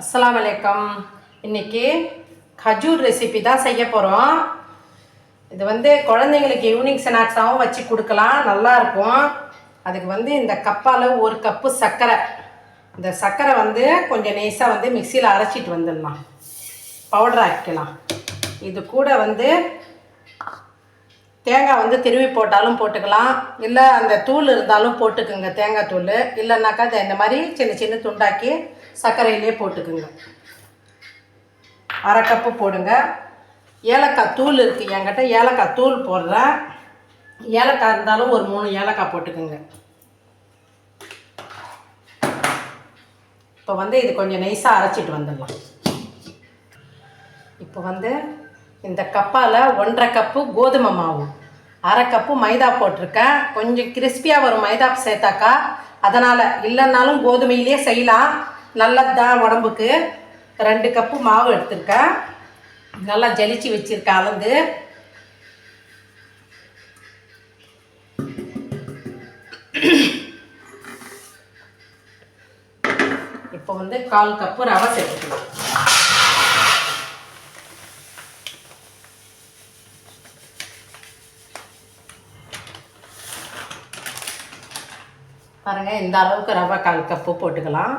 அஸ்லாம் வலைக்கம் இன்னைக்கு கஜூர் ரெசிபி தான் செய்ய போகிறோம் இது வந்து குழந்தைங்களுக்கு ஈவினிங் ஸ்நாக்ஸாகவும் வச்சு கொடுக்கலாம். நல்லா இருக்கும். அதுக்கு வந்து இந்த கப்பால் ஒரு கப்பு சர்க்கரை. இந்த சர்க்கரை வந்து கொஞ்சம் நைஸாக வந்து மிக்சியில் அரைச்சிட்டு வந்துடலாம். பவுடர் ஆக்கிக்கலாம் இது கூட வந்து தேங்காய் வந்து திருவி போட்டாலும் போட்டுக்கலாம். இல்லை அந்த தூள் இருந்தாலும் போட்டுக்குங்க தேங்காய் தூள். இல்லைன்னாக்கா இந்த மாதிரி சின்ன சின்ன துண்டாக்கி சர்க்கரையிலே போட்டுக்குங்க. அரை கப்பு போடுங்க. ஏலக்காய் தூள் இருக்குது என்கிட்ட ஏலக்காய் தூள் போடுறேன். ஏலக்காய் இருந்தாலும் ஒரு மூணு ஏலக்காய் போட்டுக்குங்க. இப்போ வந்து இது கொஞ்சம் நைஸாக அரைச்சிட்டு வந்துடலாம். இப்போ வந்து இந்த கப்பால் ஒன்றரை கப்பு கோதுமை மாவு அரை கப்பு மைதா போட்டிருக்கேன். கொஞ்சம் கிறிஸ்பியாக வரும் மைதா சேர்த்தாக்கா. அதனால் இல்லைன்னாலும் கோதுமையிலே செய்யலாம். நல்லது தான் உடம்புக்கு. ரெண்டு கப்பு மாவு எடுத்திருக்கேன். நல்லா ஜலிச்சு வச்சுருக்கேன் அளந்து. இப்போ வந்து கால் கப்பு ரவை சேர்த்துக்கலாம். பாருங்கள் இந்த அளவுக்கு ரவை கால் கப்பு போட்டுக்கலாம்.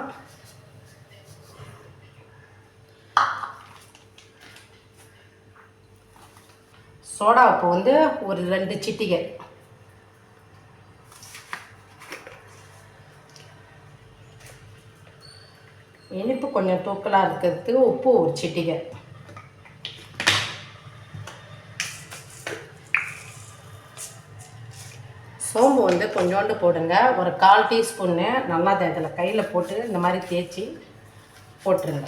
சோடா உப்பு வந்து ஒரு ரெண்டு சிட்டிகை. இனிப்பு கொஞ்சம் தூக்கலாக இருக்கிறதுக்கு உப்பு ஒரு சிட்டிகை. சோம்பு வந்து கொஞ்சோண்டு போடுங்க. ஒரு கால் டீஸ்பூன்னு நல்லா இதில் கையில் போட்டு இந்த மாதிரி தேய்ச்சி போட்டுருங்க.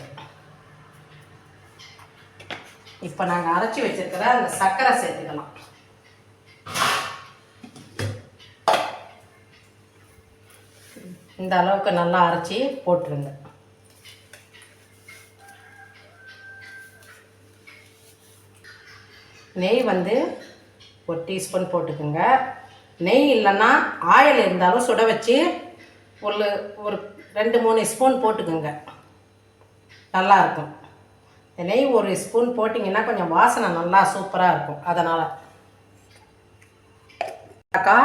இப்போ நாங்கள் அரைச்சி வச்சிருக்கிற அந்த சர்க்கரை சேர்த்துக்கலாம். இந்த அளவுக்கு நல்லா அரைச்சி போட்டுருங்க. நெய் வந்து ஒரு டீஸ்பூன் போட்டுக்கோங்க. நெய் இல்லைன்னா ஆயில் இருந்தாலும் சுட வச்சு ஒரு ஒரு ரெண்டு மூணு ஸ்பூன் போட்டுக்கோங்க. நல்லா இருக்கும். நெய் ஒரு ஸ்பூன் போட்டிங்கன்னா கொஞ்சம் வாசனை நல்லா சூப்பராக இருக்கும். அதனால். அக்கா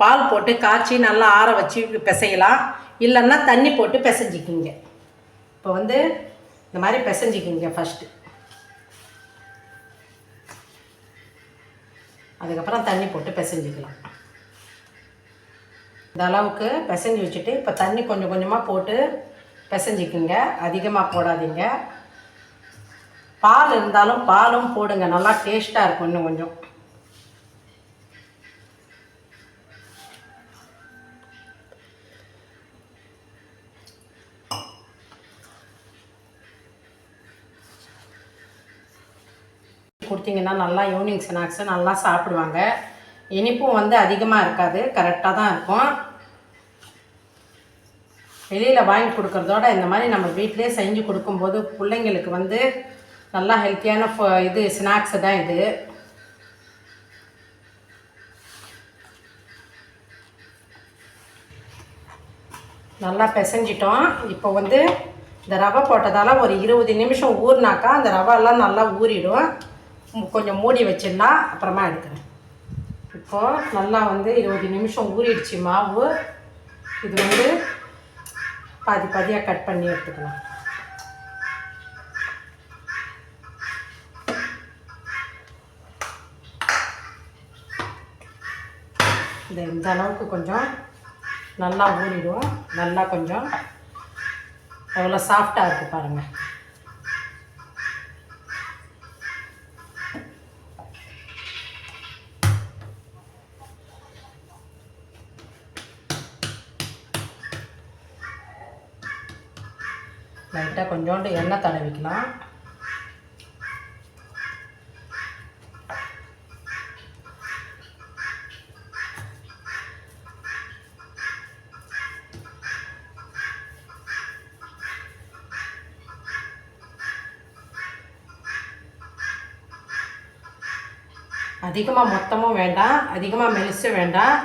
பால் போட்டு காய்ச்சி நல்லா ஆற வச்சு பிசையலாம். இல்லைன்னா தண்ணி போட்டு பிசைஞ்சிக்கிங்க. இப்போ வந்து இந்த மாதிரி பிசைஞ்சிக்கிங்க ஃபஸ்ட்டு அதுக்கப்புறம் தண்ணி போட்டு பிசைஞ்சிக்கலாம். இந்த அளவுக்கு பிசைஞ்சு வச்சுட்டு இப்போ தண்ணி கொஞ்சம் கொஞ்சமாக போட்டு பிசைஞ்சிக்கிங்க. அதிகமாக போடாதீங்க. பால் இருந்தாலும் பாலும் போடுங்க. நல்லா டேஸ்ட்டாக இருக்கும் இன்னும் கொஞ்சம். கொடுத்தீங்கன்னா நல்லா ஈவினிங் ஸ்நாக்ஸு நல்லா சாப்பிடுவாங்க. இனிப்பும் வந்து அதிகமாக இருக்காது. கரெக்டாக தான் இருக்கும். வெளியில் வாங்கி கொடுக்குறதோட இந்த மாதிரி நம்ம வீட்டிலே செஞ்சு கொடுக்கும்போது பிள்ளைங்களுக்கு வந்து நல்லா ஹெல்த்தியான இது ஸ்நாக்ஸு தான் இது. நல்லா பிசைஞ்சிட்டோம். இப்போ வந்து இந்த ரவை போட்டதால் ஒரு இருபது நிமிஷம் ஊறினாக்கா அந்த ரவெல்லாம் நல்லா ஊறிடும். கொஞ்சம் மூடி வச்சிடலாம். அப்புறமா எடுக்கிறேன். இப்போது நல்லா வந்து இருபது நிமிஷம் ஊறிடுச்சு மாவு. இது வந்து பாதி பாதியாக கட் பண்ணி எடுத்துக்கலாம். இந்த இந்த அளவுக்கு கொஞ்சம் நல்லா ஊறிடும். நல்லா கொஞ்சம் எவ்வளோ சாஃப்டாக இருக்குது பாருங்கள் லைட்டாக கொஞ்சோண்டு எண்ணெய் தடவிக்கலாம். அதிகமாக மொத்தமும் வேண்டாம். அதிகமாக மெலிசும் வேண்டாம்.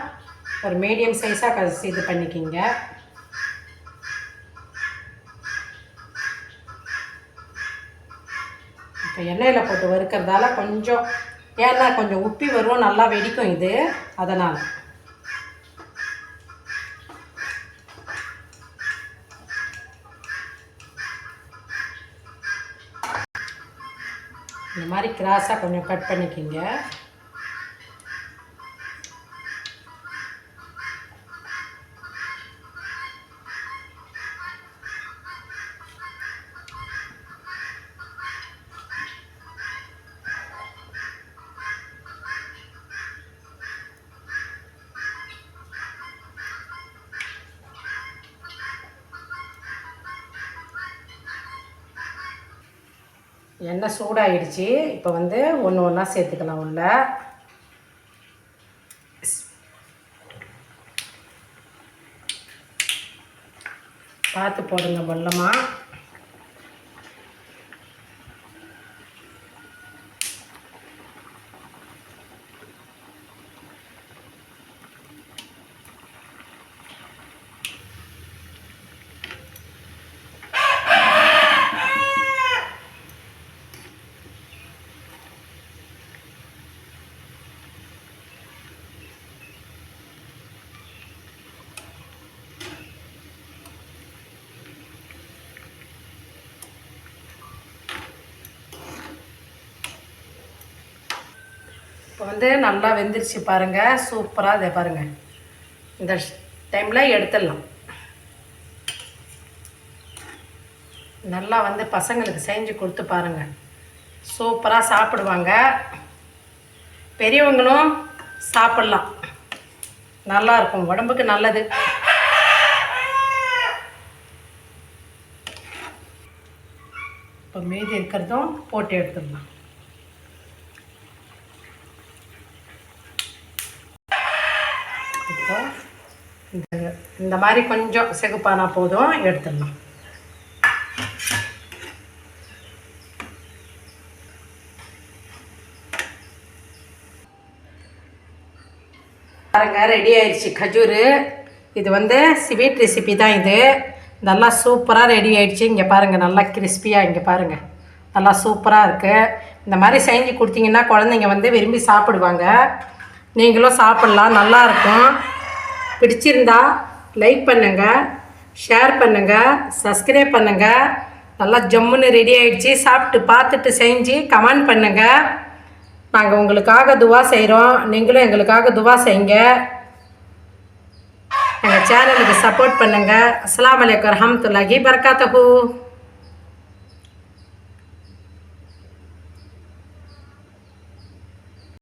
ஒரு மீடியம் சைஸாக இது பண்ணிக்கிங்க. இப்போ எண்ணெயில் போட்டு வறுக்கிறதால கொஞ்சம் ஏன்னா கொஞ்சம் உப்பி வரும் நல்லா வெடிக்கும் இது. அதனால். இந்த மாதிரி கிராஸாக கொஞ்சம் கட் பண்ணிக்கிங்க. எண்ணெய் சூடாகிடுச்சு இப்போ வந்து ஒன்று ஒன்றா சேர்த்துக்கலாம் உள்ள. பார்த்து போடுங்க வெள்ளமாக இப்போ வந்து நல்லா வெந்துருச்சு பாருங்கள் சூப்பராக இதை பாருங்கள் இந்த டைமில் எடுத்துடலாம். நல்லா வந்து பசங்களுக்கு செஞ்சு கொடுத்து பாருங்கள் சூப்பராக சாப்பிடுவாங்க. பெரியவங்களும் சாப்பிட்லாம். நல்லா இருக்கும். உடம்புக்கு நல்லது. இப்போ மீதி இருக்கிறதும் போட்டு எடுத்துடலாம். இப்போ இந்த இந்த மாதிரி கொஞ்சம் செகுப்பானா போதும் எடுத்துடலாம். பாருங்க ரெடி ஆயிடுச்சு. கஜூரு. இது வந்து ஸ்வீட் ரெசிபி தான் இது. நல்லா சூப்பராக ரெடி ஆயிடுச்சு. இங்கே பாருங்கள் நல்லா கிறிஸ்பியாக இங்கே பாருங்கள் நல்லா சூப்பராக இருக்குது இந்த மாதிரி செஞ்சு கொடுத்தீங்கன்னா குழந்தைங்க வந்து விரும்பி சாப்பிடுவாங்க. நீங்களும் சாப்பிட்லாம் நல்லா இருக்கும். பிடிச்சிருந்தா லைக் பண்ணுங்கள் ஷேர் பண்ணுங்கள் சப்ஸ்கிரைப் பண்ணுங்கள் நல்லா ஜம்முன்னு ரெடி ஆகிடுச்சி சாப்பிட்டு பார்த்துட்டு செஞ்சு கமெண்ட் பண்ணுங்கள் நாங்கள் உங்களுக்காக துவா செய்கிறோம் நீங்களும் எங்களுக்காக துவா செய்யுங்க. எங்கள் சேனலுக்கு சப்போர்ட் பண்ணுங்கள் அஸ்லாம் வலைக்கம் ரஹமத்துல்லாஹி பரகாத்தஹூ